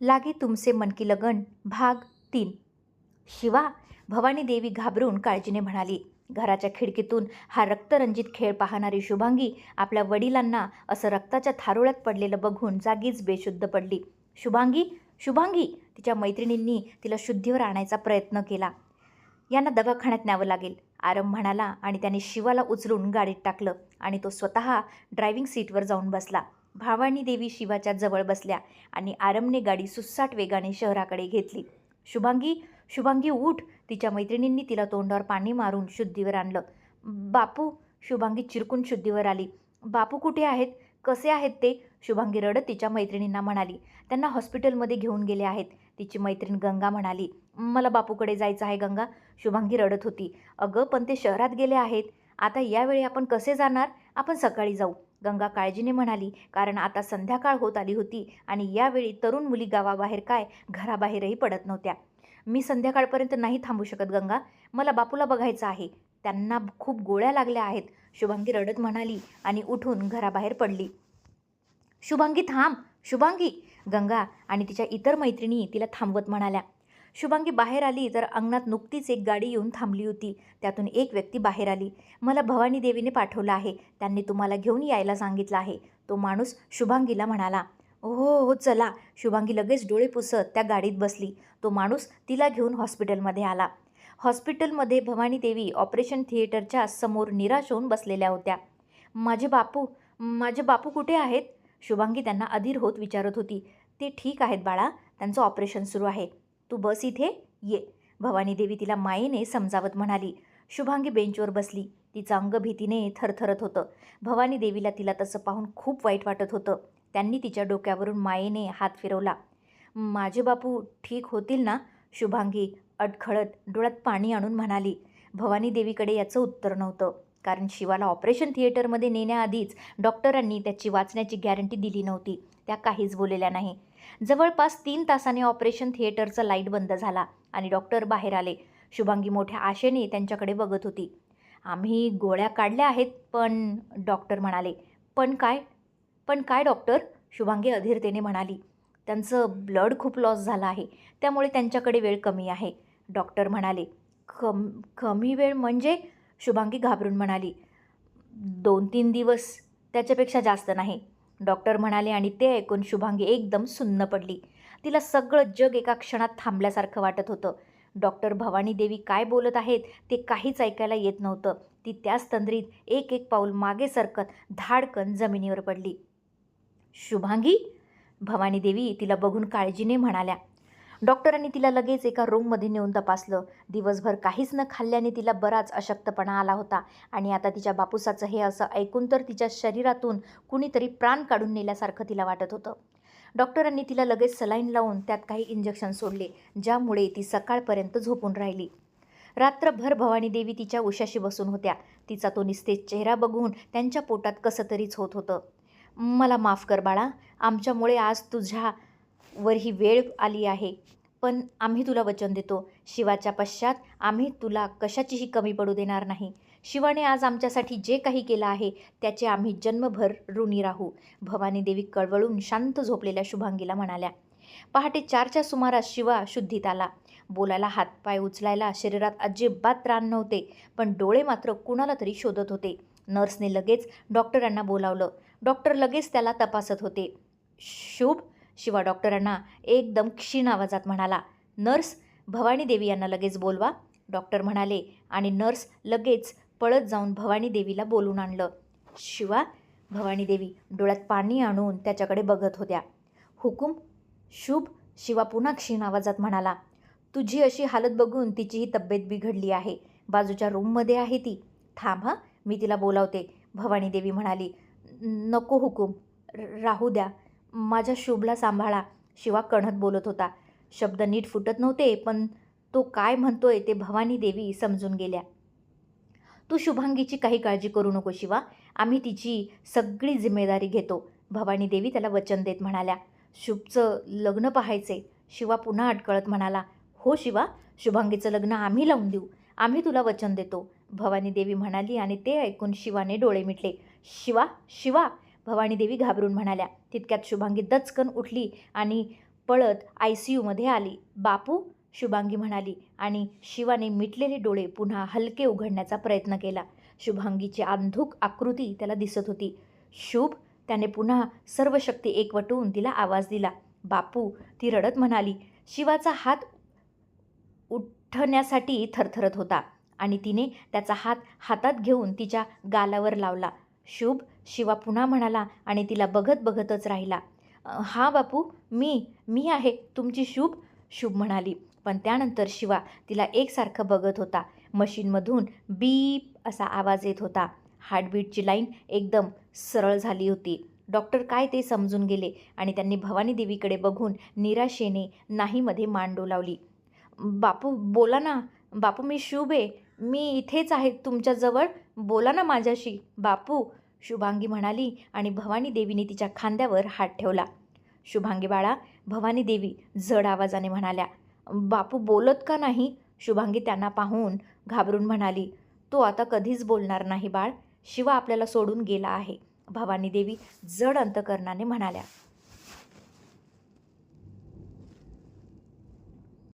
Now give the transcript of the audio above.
लागे तुमचे मन की लगन भाग तीन. शिवा भवानी देवी घाबरून काळजीने म्हणाली घराच्या खिडकीतून हा रक्तरंजित खेळ पाहणारी शुभांगी आपल्या वडिलांना असं रक्ताच्या थारोळ्यात पडलेलं बघून जागीच बेशुद्ध पडली. शुभांगी शुभांगी! तिच्या मैत्रिणींनी तिला शुद्धीवर आणायचा प्रयत्न केला. यांना दवाखान्यात न्यावं लागेल. आरम म्हणाला आणि त्याने शिवाला उचलून गाडीत टाकलं आणि तो स्वतः ड्रायव्हिंग सीटवर जाऊन बसला. भावानी देवी शिवाच्या जवळ बसल्या आणि आरमने गाडी सुस्साट वेगाने शहराकडे घेतली. शुभांगी शुभांगी उठ. तिच्या मैत्रिणींनी तिला तोंडावर पाणी मारून शुद्धीवर आणलं. बापू शुभांगी चिरकून शुद्धीवर आली. बापू कुठे आहेत? कसे आहेत ते? शुभांगी रडत तिच्या मैत्रिणींना म्हणाली. त्यांना हॉस्पिटलमध्ये घेऊन गेले आहेत. तिची मैत्रीण गंगा म्हणाली. मला बापूकडे जायचं आहे गंगा. शुभांगी रडत होती. अगं पण ते शहरात गेले आहेत. आता यावेळी आपण कसे जाणार? आपण सकाळी जाऊ. गंगा काळजीने म्हणाली कारण आता संध्याकाळ होत आली होती आणि यावेळी तरुण मुली गावाबाहेर काय? घराबाहेरही पडत नव्हत्या. मी संध्याकाळपर्यंत नाही थांबू शकत गंगा. मला बापूला बघायचं आहे. त्यांना खूप गोळ्या लागल्या आहेत. शुभांगी रडत म्हणाली आणि उठून घराबाहेर पडली. शुभांगी थांब. शुभांगी. गंगा आणि तिच्या इतर मैत्रिणी तिला थांबवत म्हणाल्या. शुभांगी बाहेर आली तर अंगणात नुकतीच एक गाडी येऊन थांबली होती. त्यातून एक व्यक्ती बाहेर आली. मला भवानी देवीने पाठवलं आहे. त्यांनी तुम्हाला घेऊन यायला सांगितलं आहे. तो माणूस शुभांगीला म्हणाला हो हो चला. शुभांगी लगेच डोळे पुसत त्या गाडीत बसली. तो माणूस तिला घेऊन हॉस्पिटलमध्ये आला. हॉस्पिटलमध्ये भवानी देवी ऑपरेशन थिएटरच्या समोर निराश होऊन बसलेल्या होत्या. माझे बापू माझे बापू कुठे आहेत? शुभांगी त्यांना अधीर होत विचारत होती. ते ठीक आहेत बाळा. त्यांचं ऑपरेशन सुरू आहे. तू बस इथे ये. भवानी देवी तिला मायेने समजावत म्हणाली. शुभांगी बेंचवर बसली. तिचं अंग भीतीने थरथरत होतं. भवानी देवीला तिला तसं पाहून खूप वाईट वाटत होतं. त्यांनी तिच्या डोक्यावरून मायेने हात फिरवला. माझे बापू ठीक होतील ना? शुभांगी अटखळत डोळ्यात पाणी आणून म्हणाली. भवानी देवीकडे याचं उत्तर नव्हतं. कारण शिवाला ऑपरेशन थिएटरमध्ये नेण्याआधीच डॉक्टरांनी त्याची वाचण्याची गॅरंटी दिली नव्हती. त्या काहीच बोललेल्या नाही. जवळपास तीन तासाने ऑपरेशन थिएटरचा लाइट बंद झाला आणि डॉक्टर बाहेर आले. शुभांगी मोठ्या आशेने त्यांच्याकडे बघत होती. आम्ही गोळ्या काढल्या आहेत पण डॉक्टर म्हणाले. पण काय? पण काय डॉक्टर शुभांगी अधीरतेने म्हणाली. त्यांचं ब्लड खूप लॉस झालं आहे त्यामुळे त्यांच्याकडे वेळ कमी आहे डॉक्टर म्हणाले. कम कमी वेळ म्हणजे शुभांगी घाबरून म्हणाली. दोन तीन दिवस त्याच्यापेक्षा जास्त नाही. डॉक्टर म्हणाले आणि ते ऐकून शुभांगी एकदम सुन्न पडली. तिला सगळं जग एका क्षणात थांबल्यासारखं वाटत होतं. डॉक्टर भवानी देवी काय बोलत आहेत ते काहीच ऐकायला येत नव्हतं. ती त्याच तंद्रीत एक एक पाऊल मागे सरकत धाडकन जमिनीवर पडली. शुभांगी? भवानी देवी तिला बघून काळजीने म्हणाल्या डॉक्टरांनी तिला लगेच एका रूममध्ये नेऊन तपासलं. दिवसभर काहीच न खाल्ल्याने तिला बराच अशक्तपणा आला होता. आणि आता तिच्या बापूसाचं हे असं ऐकून तर तिच्या शरीरातून कुणीतरी प्राण काढून नेल्यासारखं तिला वाटत होतं. डॉक्टरांनी तिला लगेच सलाईन लावून त्यात काही इंजेक्शन सोडले ज्यामुळे ती सकाळपर्यंत झोपून राहिली. रात्रभर भवानी देवी तिच्या उशाशी बसून होत्या. तिचा तो निस्तेज चेहरा बघून त्यांच्या पोटात कसं तरीच होत होतं. मला माफ कर बाळा. आमच्यामुळे आज तुझ्या वर ही वेळ आली आहे. पण आम्ही तुला वचन देतो. शिवाच्या पश्चात आम्ही तुला कशाचीही कमी पडू देणार नाही. शिवाने आज आमच्यासाठी जे काही केलं आहे त्याचे आम्ही जन्मभर ऋणी राहू. भवानी देवी कळवळून शांत झोपलेल्या शुभांगीला म्हणाल्या पहाटे चारच्या सुमारास शिवा शुद्धीत आला. बोलायला हातपाय उचलायला शरीरात अजिबात त्राण नव्हते पण डोळे मात्र कुणाला तरी शोधत होते. नर्सने लगेच डॉक्टरांना बोलावलं. डॉक्टर लगेच त्याला तपासत होते. शुभ शिवा डॉक्टरांना एकदम क्षीण आवाजात म्हणाला नर्स भवानी देवी यांना लगेच बोलवा. डॉक्टर म्हणाले आणि नर्स लगेच पळत जाऊन भवानी देवीला बोलून आणलं. शिवा भवानी देवी डोळ्यात पाणी आणून त्याच्याकडे बघत होत्या. हुकूम शुभ शिवा पुन्हा क्षीण आवाजात म्हणाला तुझी अशी हालत बघून तिचीही तब्येत बिघडली आहे. बाजूच्या रूममध्ये आहे ती. थांब हां मी तिला बोलावते. भवानी देवी म्हणाली नको हुकूम. राहू द्या. माझ्या शुभला सांभाळा शिवा कणत बोलत होता. शब्द नीट फुटत नव्हते पण तो काय म्हणतोय ते भवानी देवी समजून गेल्या. तू शुभांगीची काही काळजी करू नको शिवा. आम्ही तिची सगळी जिम्मेदारी घेतो. भवानी देवी त्याला वचन देत म्हणाल्या. शुभचं लग्न पाहायचे शिवा पुन्हा अडकळत म्हणाला हो शिवा. शुभांगीचं लग्न आम्ही लावून देऊ. आम्ही तुला वचन देतो. भवानी देवी म्हणाली आणि ते ऐकून शिवाने डोळे मिटले. शिवा शिवा. भवानीदेवी घाबरून म्हणाल्या तितक्यात शुभांगी दचकन उठली आणि पळत आय सी यूमध्ये आली. बापू शुभांगी म्हणाली आणि शिवाने मिटलेले डोळे पुन्हा हलके उघडण्याचा प्रयत्न केला. शुभांगीची अंधुक आकृती त्याला दिसत होती. शुभ त्याने पुन्हा सर्व शक्ती एकवटून तिला आवाज दिला. बापू ती रडत म्हणाली शिवाचा हात उठण्यासाठी थरथरत होता आणि तिने त्याचा हात हातात घेऊन तिच्या गालावर लावला. शुभ शिवा पुन्हा म्हणाला आणि तिला बघत बघतच राहिला. हा बापू मी मी आहे तुमची शुभ शुभ म्हणाली. पण त्यानंतर शिवा तिला एकसारखं बघत होता. मशीनमधून बीप असा आवाज येत होता. हार्टबीटची लाईन एकदम सरळ झाली होती. डॉक्टर काय ते समजून गेले आणि त्यांनी भवानी देवीकडे बघून निराशेने नाहीमध्ये मान डोलावली. बापू बोला ना. बापू मी शुभ आहे. मी इथेच आहे तुमच्याजवळ बोला ना माझ्याशी. बापू शुभांगी म्हणाली आणि भवानी देवीने तिच्या खांद्यावर हात ठेवला. शुभांगी बाळा भवानी देवी जड आवाजाने म्हणाल्या बापू बोलत का नाही? शुभांगी त्यांना पाहून घाबरून म्हणाली तो आता कधीच बोलणार नाही बाळ. शिवा आपल्याला सोडून गेला आहे. भवानी देवी जड अंतकरणाने म्हणाल्या.